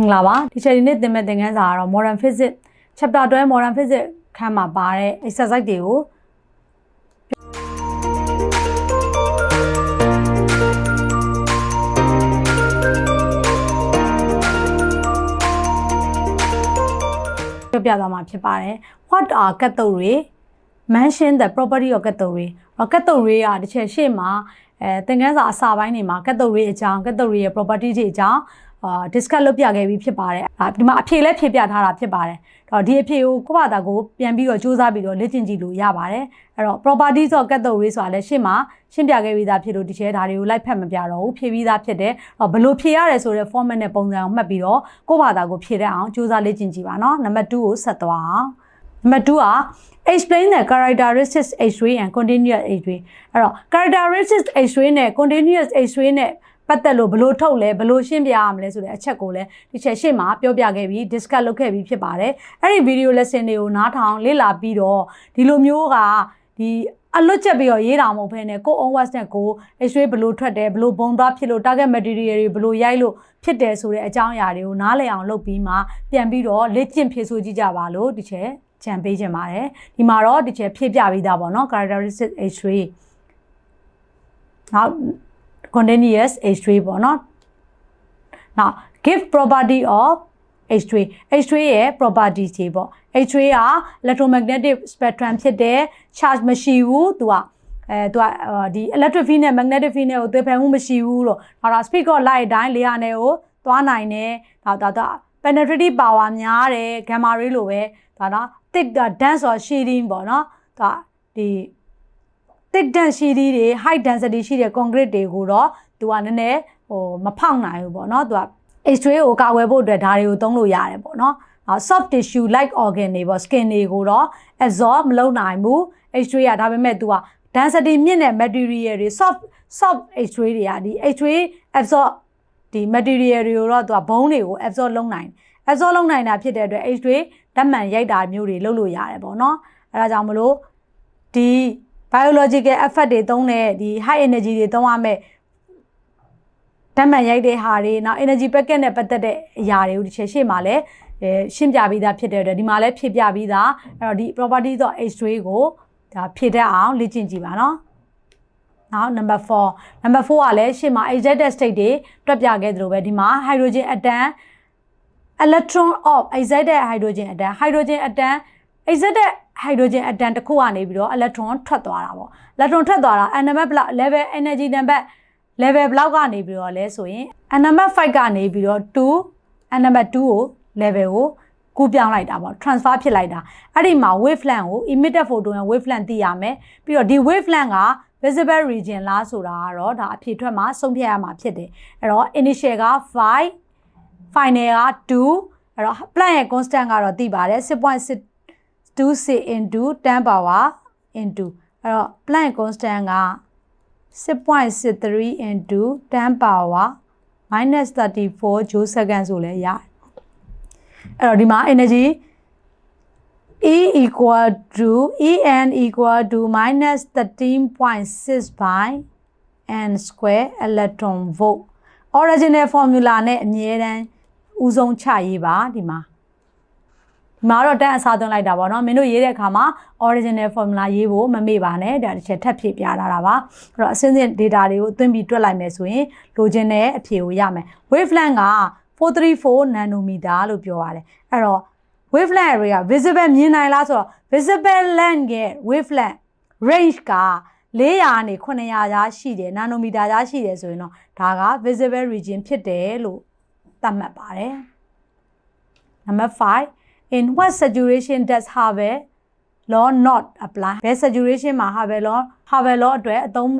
မင်္ဂလာပါဒီချက်ဒီနေ့သင်မဲ့သင်ခန်းစာကတော့ Modern Physics Chapter 12 Modern Physics ခန်းမှာပါတဲ့ exercise တွေကိုပြောပြသွားမှာဖြစ်ပါတယ် What are cathode ray mention the property of cathode ray အော် cathode ray ကတစ်ချက်ရှေ့မှာအဲသင်ခန်းစာအစာပိုင်းတွေမှာ cathode ray အကြောင်း cathode ray ရဲ့ property တွေအကြောင်းအာ discuss လုပ်ပြခဲ့ပြီးဖြစ်ပါတယ်။အာဒီမှာအဖြေလည်းဖြေပြထားတာဖြစ်ပါတယ်။အဲ့တော့ဒီအဖြေကိုကိုယ့်ဘာသာကိုပြန်ပြီးတော့စူးစမ်းပြီးတော့လေ့ကျင့်ကြည့်လို့ရပါတယ်။အဲ့တော့ properties of cathode ray ဆိုတာလည်းရှေ့မှာရှင်းပြခဲ့ပြီးသားဖြစ်လို့ဒီချက်ဒါတွေကိုလိုက်ဖက်မပြတော့ဘူးဖြေပြီးသားဖြစ်တယ်။အဲ့ဘယ်လိုဖြေရတယ်ဆိုတဲ့ format နဲ့ပုံစံကိုမှတ်ပြီးတော့ကိုယ့်ဘာသာကိုဖြေတတ်အောင်စူးစမ်းလေ့ကျင့်ကြည့်ပါနော်။နံပါတ်2ကိုဆက်သွားအောင်။ နံပါတ်2က explain the characteristics H-ray and continuous H-ray အဲ့တော့ characteristics H-ray နဲ့ continuous H-ray နဲ့ပတ်သက်လို့ဘလို့ထုတ်လဲဘလို့ရှင်းပြရမလဲဆိုတဲ့အချက်ကိုလည်းဒီချက်ရှင်းမှာပြောပြခဲ့ပြီး discuss လုပ်ခဲ့ပြီးဖြစ်ပါတယ်အဲ့ဒီ video lesson တွေကိုနားထောင်လေ့လာပြီးတော့ဒီလိုမျိုးကဒီအလွတ်ချက်ပြီးတော့ရေးတာမဟုတ်ဘဲနဲ့ကို on watch နဲ့ကို X-ray ဘလို့ထွက်တယ်ဘလို့ဘုံသားဖြစ်လို့ target material တွေဘလို့ရိုက်လို့ဖြစ်တယ်ဆိုတဲ့အကြောင်းအရာတွေကိုနားလည်အောင်လုပ်ပြီးမှပြန်ပြီးတော့လေ့ကျင့်ဖြည့်ဆို့ကြည့်ကြပါလို့ဒီချက် ကြံပေးခြင်းပါတယ်ဒီမှာတော့ဒီချက်ဖြည့်ပြပြီးသားပေါ့နော် characteristic X-ray နောက် continuous H3 ပေါ့နော်။ Now give property of H3 H3 ရဲ့ properties တွေပေါ့ H3 က electromagnetic spectrum ဖြစ်တဲ့ charge မရှိဘူးသူကအဲသူကဒီ electric field နဲ့ magnetic field နဲ့ကိုသွေးဖယ်မှုမရှိဘူးလို့ဒါတော့ speed of light အတိုင်းလေယာဉ်နဲ့ကိုသွားနိုင်တယ်ဒါဒါဒါ penetrative power များတယ် gamma ray လိုပဲ ဒါတော့ thick dense or shading ပေါ့နော်ဒါဒီ thick density တွေ high density ရှိတဲ့ concrete တွေကိုတော့သူကနည်းနည်းဟိုမဖောက်နိုင်ဘူးပေါ့နော်သူက X-ray ကိုကာကွယ်ဖို့အတွက်ဒါတွေကိုသုံးလို့ရတယ်ပေါ့နော် soft tissue like organ တွေပေါ့ skin တွေကိုတော့ absorb မလုပ်နိုင်ဘူး X-ray ကဒါပေမဲ့သူက density မြင့်တဲ့ material တွေ soft soft X-ray တွေကဒီ X-ray absorb ဒီ material တွေကိုတော့သူကဘုံတွေကို absorb လုပ်နိုင် absorb လုပ်နိုင်တာဖြစ်တဲ့အတွက် X-ray ဓာတ်မှန်ရိုက်တာမျိုးတွေလုပ်လို့ရတယ်ပေါ့နော်အဲဒါကြောင့်မလို့ဒီ biological effect တွေသုံးတဲ့ဒီ high energy တွေသုံးရမယ်ဓာတ်မှန်ရိုက်တဲ့ဟာတွေနောက် energy packet နဲ့ပတ်သက်တဲ့အရာတွေကိုဒီချက်ရှေ့မှာလည်းအဲရှင်းပြပြီးသားဖြစ်တဲ့အတွက်ဒီမှာလည်းဖြည့်ပြပြီးသားအဲ့တော့ဒီ properties of H3 ကိုဒါဖြည့်တတ်အောင်လေ့ကျင့်ကြည့်ပါနော်နောက် number 4 number 4ကလည်းရှေ့မှာ excited state တွေတွက်ပြခဲ့သလိုပဲဒီမှာ hydrogen atom electron of excited hydrogen atom hydrogen atom excited hydrogen atom တစ်ခုကနေပြီးတော့ electron ထွက်သွားတာပေါ့ electron ထွက်သွားတာ number level energy number level ဘလောက်ကနေပြီးတော့လဲဆိုရင် number 5ကနေပြီးတော့2 number 2ကို level ကိုကူးပြောင်းလိုက်တာပေါ့ transfer ဖြစ်လိုက်တာအဲ့ဒီမှာ wavelength ကို emitted photon ရဲ့ wavelength သိရမယ်ပြီးတော့ဒီ wavelength က visible region လားဆိုတာကတော့ဒါအဖြေထွက်မှာဆုံးဖြတ်ရမှာဖြစ်တယ်အဲ့တော့ initial က5 final က2အဲ့တော့ plan ရဲ့ constant ကတော့သိပါတယ်6.6 2c into 10 power into အဲ့တော့ Planck constant က6.63 into 10 power minus 34 joule second ဆိုလဲရတယ်အဲ့တော့ဒီမှာ energy E equal to En equal to minus 13.6 by n square electron volt original formula နဲ့အမြဲတမ်း ဥဆုံးချရေးပါဒီမှာဒီမှာတော့တန်းအစားသွင်းလိုက်တာပေါ့နော်မင်းတို့ရေးတဲ့အခါမှာ original formula ရေးဖို့မမေ့ပါနဲ့ဒါတစ်ချက်ထပ်ဖြည့်ပြထားတာပါအဲ့တော့အစင်းစင် data တွေကိုသွင်းပြီးတွက်လိုက်မယ်ဆိုရင်လိုချင်တဲ့အဖြေကိုရမယ် wavelength က434 nanometer လို့ပြောရတယ်အဲ့တော့ wavelength area visible မြင်နိုင်လားဆိုတော့ visible length ရဲ့ wavelength range က400ကနေ900ကြားရှိတယ် nanometer ကြားရှိတယ်ဆိုရင်တော့ဒါက visible region ဖြစ်တယ်လို့ သတ်မှတ်ပါတယ် number 5 in what saturation does Harvey law not apply ဘယ် saturation မှာ Harvey law Harvey law အတွက်အသုံး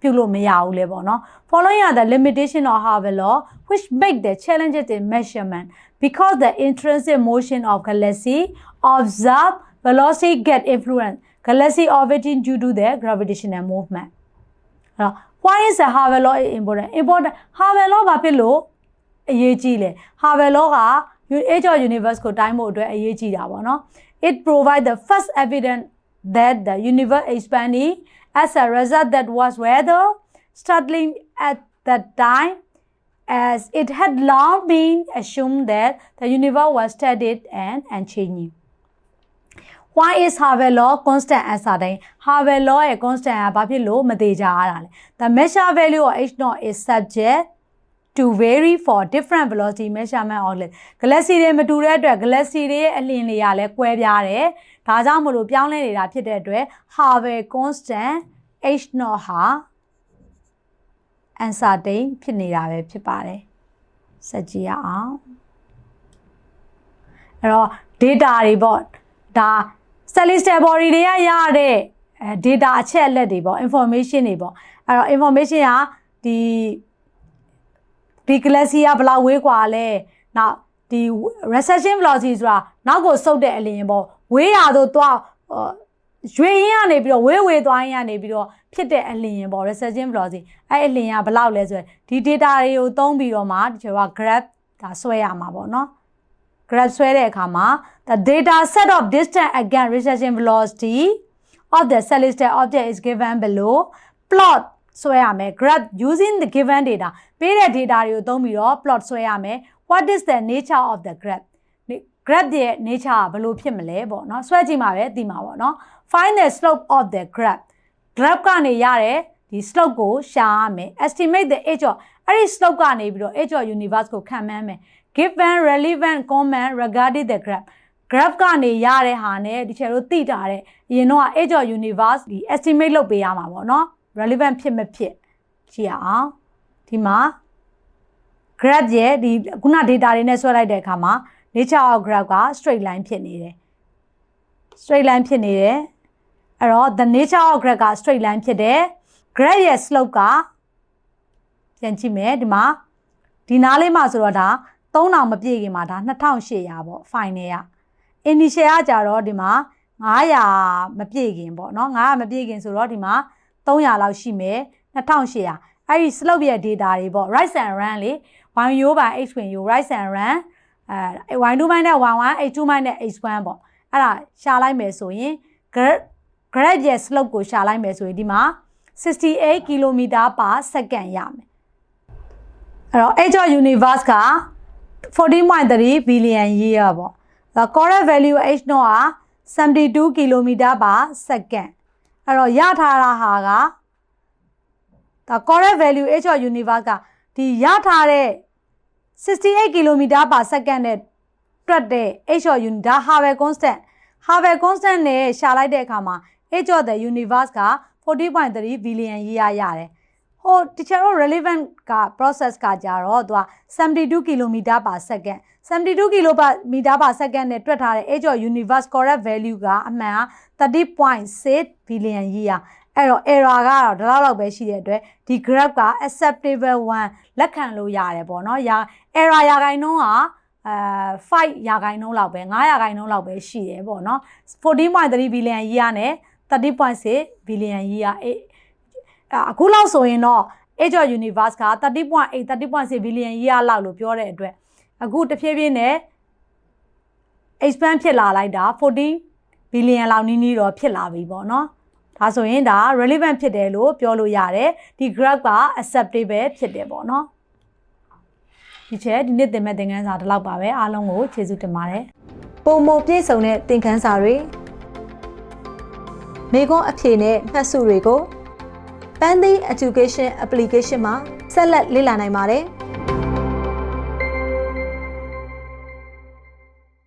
ပြုလို့မရဘူးလေပေါ့နော် following are the limitation of Harvey law which make the challenges in measurement because the intrinsic motion of galaxy observe velocity get influence galaxy orbiting due to the gravitational movement အဲ့တော့ why is the Harvey law important important Harvey law ဘာဖြစ်လို့ အရေးကြီးလဲ Harvey law က age of universe ကိုတိုင်းဖို့အတွက်အရေးကြီးတာပေါ့နော် it provide the first evidence that the universe expanding as a result that was rather startling at that time as it had long been assumed that the universe was static and unchanging why is Harvey law constant answer တိုင်း Harvey law ရဲ့ constant ကဘာဖြစ်လို့မသေးကြရတာလဲ the measure value of h naught is subject to vary for different velocity measurement outlet galaxy တွေမတူတဲ့အတွက် galaxy တွေရဲ့အလျင်တွေကလည်းကွဲပြားတယ်ဒါကြောင့်မလို့ပြောင်းလဲနေတာဖြစ်တဲ့အတွက် Harvey constant h naught ဟာ uncertain ဖြစ်နေတာပဲဖြစ်ပါတယ်စက်ကြည့်ရအောင်အဲ့တော့ data တွေပေါ့ဒါ celestial body တွေကရတဲ့အဲ data အချက်အလက်တွေပေါ့ information တွေပေါ့အဲ့တော့ information ကဒီ ဒီ galaxy ကဘယ်လောက်ဝေးกว่าလဲနောက်ဒီ recession velocity ဆိုတာနောက်ကိုဆုတ်တဲ့အလျင်ပေါ့ဝေးရတော့တော့ရွေရင်းကနေပြီးတော့ဝေးဝေးသွားရင်းကနေပြီးတော့ဖြစ်တဲ့အလျင်ပေါ့ recession velocity အဲ့အလျင်ကဘယ်လောက်လဲဆိုရင်ဒီ data တွေကိုသုံးပြီးတော့မှဒီကျော်က graph ဒါဆွဲရမှာပေါ့နော် graph ဆွဲတဲ့အခါမှာ the data set of distance against recession velocity of the celestial object is given below plot ဆွဲရမယ် graph using the given data ပေးတဲ့ data တွေကိုသုံးပြီးတော့ plot ဆွဲရမယ် what is the nature of the graph graph ရဲ့ nature ကဘယ်လိုဖြစ်မလဲပေါ့နော်ဆွဲကြည့်မှာပဲသိမှာပေါ့နော် find the slope of the graph graph ကနေရတဲ့ဒီ slope ကိုရှာရမယ် estimate the edge of အဲ့ဒီ slope ကနေပြီးတော့ edge of universe ကိုခံမှန်းမယ် given relevant comment regarding the graph graph ကနေရတဲ့ဟာနဲ့ဒီချေတို့သိတာတဲ့အရင်တော့ edge of universe ဒီ estimate လုပ်ပေးရမှာပေါ့နော် relevant ဖြစ်မဖြစ်ကြည့်ရအောင်ဒီမှာ graph ရဲ့ဒီခုန data တွေနဲ့ဆွဲလိုက်တဲ့အခါမှာ nature of graph က straight line ဖြစ်နေတယ် straight line ဖြစ်နေတယ်အဲ့တော့ the nature of graph က straight line ဖြစ်တယ် graph ရဲ့ slope ကပြန်ကြည့်မယ်ဒီမှာဒီနားလေးမှာဆိုတော့ဒါ3000မပြည့်ခင်မှာဒါ2800ပေါ့ final က initial ကကြတော့ဒီမှာ900မပြည့်ခင်ပေါ့နော်900မပြည့်ခင်ဆိုတော့ဒီမှာ 300လောက်ရှိမယ်2800အဲ့ဒီ slope ရဲ့ data တွေပေါ့ right and run လေ y ရိုးပိုင်း x ဝင်ရိုး right and run အဲ y2 ပိုင်းနဲ့ y1 x2 ပိုင်းနဲ့ x1 ပေါ့အဲ့ဒါရှာလိုက်မယ်ဆိုရင် graph ရဲ့ slope ကိုရှာလိုက်မယ်ဆိုရင်ဒီမှာ68 km per second ရမယ်အဲ့တော့ age of universe က14.3 billion year ပေါ့ the correct value h တော့က72 km per second အဲ့တော့ရထားတာဟာက the correct value h of universe ကဒီရထားတဲ့68 km per second နဲ့တွက်တဲ့ h of unit ဒါ Hubble constant Hubble constant နဲ့ရှာလိုက်တဲ့အခါမှာ h of the universe က40.3 billion year ရတယ် ဟိုတခြားတော့ relevant က process ကကြတော့သူက72 km per second 72 km per second နဲ့တွက်ထားတဲ့ age of universe correct value ကအမှန်က30.6 billion year အဲ့တော့ error ကတော့ဒီလောက်လောက်ပဲရှိတဲ့အတွက်ဒီ graph က acceptable one လက်ခံလို့ရတယ်ပေါ့နော်။ရာ error ရာခိုင်နှုန်းကအဲ5ရာခိုင်နှုန်းလောက်ပဲ9ရာခိုင်နှုန်းလောက်ပဲရှိတယ်ပေါ့နော်14.3 billion year နဲ့30.6 billion year အခုလောက်ဆိုရင်တော့ age of universe က30.8 30.6 billion year လောက်လို့ပြောတဲ့အတွက်အခုတဖြည်းဖြည်းနဲ့ expand ဖြစ်လာလိုက်တာ14 billion လောက်နီးနီးတော့ဖြစ်လာပြီပေါ့နော်ဒါဆိုရင်ဒါ relevant ဖြစ်တယ်လို့ပြောလို့ရတယ်ဒီ graph က acceptable ဖြစ်တယ်ပေါ့နော်ဒီချက်ဒီနေ့သင်မဲ့သင်ခန်းစာဒီလောက်ပါပဲအားလုံးကိုကျေးဇူးတင်ပါတယ်ပုံမပြည့်စုံတဲ့သင်ခန်းစာတွေမိခွန်းအဖြေနဲ့မှတ်စုတွေကို Pandy Education Application မှာဆက်လက်လေ့လာနိုင်ပါတယ်။